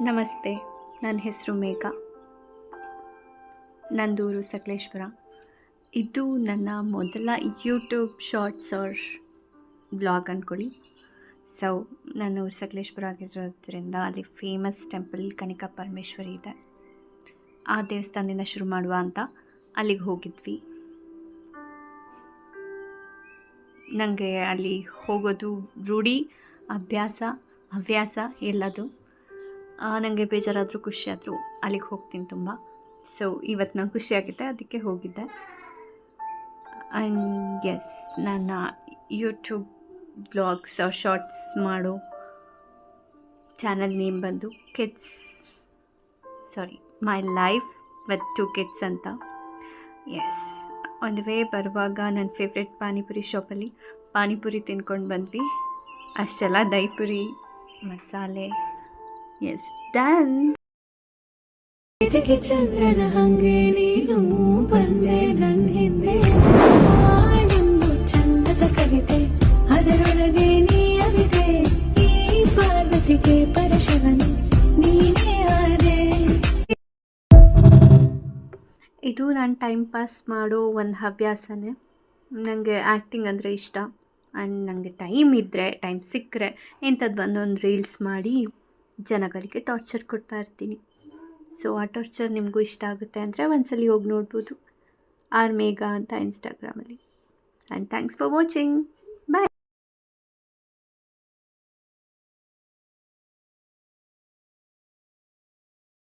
ನಮಸ್ತೆ, ನನ್ನ ಹೆಸರು ಮೇಘ. ನಂದೂರು ಸಕಲೇಶ್ವರ ಇದು ನನ್ನ ಮೊದಲ ಯೂಟ್ಯೂಬ್ ಶಾರ್ಟ್ಸ್ ಆರ್ ಬ್ಲಾಗ್ ಅಂದ್ಕೊಳ್ಳಿ ಸೊ ನಾನು ಸಕಲೇಶ್ವರ ಆಗಿರೋದ್ರಿಂದ ಅಲ್ಲಿ ಫೇಮಸ್ ಟೆಂಪಲ್ ಕನಿಕಾ ಪರಮೇಶ್ವರಿ ಇದೆ. ಆ ದೇವಸ್ಥಾನದಿಂದ ಶುರು ಮಾಡುವ ಅಂತ ಅಲ್ಲಿಗೆ ಹೋಗಿದ್ವಿ. ನನಗೆ ಅಲ್ಲಿ ಹೋಗೋದು ರೂಢಿ, ಅಭ್ಯಾಸ, ಹವ್ಯಾಸ ಎಲ್ಲದು. ನನಗೆ ಬೇಜಾರಾದರೂ ಖುಷಿಯಾದರೂ ಅಲ್ಲಿಗೆ ಹೋಗ್ತೀನಿ ತುಂಬ. ಸೊ ಇವತ್ತು ನಾನು ಖುಷಿಯಾಗಿದ್ದೆ, ಅದಕ್ಕೆ ಹೋಗಿದ್ದೆ. ಆ್ಯಂಡ್ ಎಸ್ ನನ್ನ ಯೂಟ್ಯೂಬ್ ಬ್ಲಾಗ್ಸ್ ಶಾರ್ಟ್ಸ್ ಮಾಡೋ ಚಾನಲ್ ನೇಮ್ ಬಂದು kids sorry my life with two kids ಅಂತ. ಎಸ್ ಒಂದು ವೇ ಬರುವಾಗ ನನ್ನ ಫೇವ್ರೆಟ್ ಪಾನಿಪುರಿ ಶಾಪಲ್ಲಿ ಪಾನಿಪುರಿ ತಿನ್ಕೊಂಡು ಬಂದ್ವಿ. ಅಷ್ಟೆಲ್ಲ ದೈಪುರಿ, ಮಸಾಲೆ ಎಸ್ ಡನ್ ಇದಕ್ಕೆ ಚಂದ್ರನ ಹಂಗೆ ನೀನು ಬಂದೆ ನನ್ನ ಹಿಂದೆ. ಹಾಡೊಂದು ಚಂದದ ಕವಿತೆ ಅದರೊಳಗೆ ನೀ ಅವಿದೆ ಈ ಪಾರ್ವತಿಗೆ ಪರಶವನು ನೀನೇ ಆದೆ. ಇದು ನಾನು ಟೈಮ್ ಪಾಸ್ ಮಾಡೋ ಒಂದು ಹವ್ಯಾಸನೇ. ನನಗೆ ಆ್ಯಕ್ಟಿಂಗ್ ಅಂದರೆ ಇಷ್ಟ. ಆ್ಯಂಡ್ ನನಗೆ ಟೈಮ್ ಇದ್ದರೆ ಟೈಮ್ ಸಿಕ್ಕರೆ ಇಂಥದ್ದು ಒಂದೊಂದು ರೀಲ್ಸ್ ಮಾಡಿ ಜನಗಳಿಗೆ ಟಾರ್ಚರ್ ಕೊಡ್ತಾ ಇರ್ತೀನಿ. ಸೊ ಆ ಟಾರ್ಚರ್ ನಿಮಗೂ ಇಷ್ಟ ಆಗುತ್ತೆ ಅಂದರೆ ಒಂದ್ಸಲಿ ಹೋಗಿ ನೋಡ್ಬೋದು. ಆರ್ ಮೇಘಾ ಅಂತ ಇನ್ಸ್ಟಾಗ್ರಾಮಲ್ಲಿ and thanks for watching bye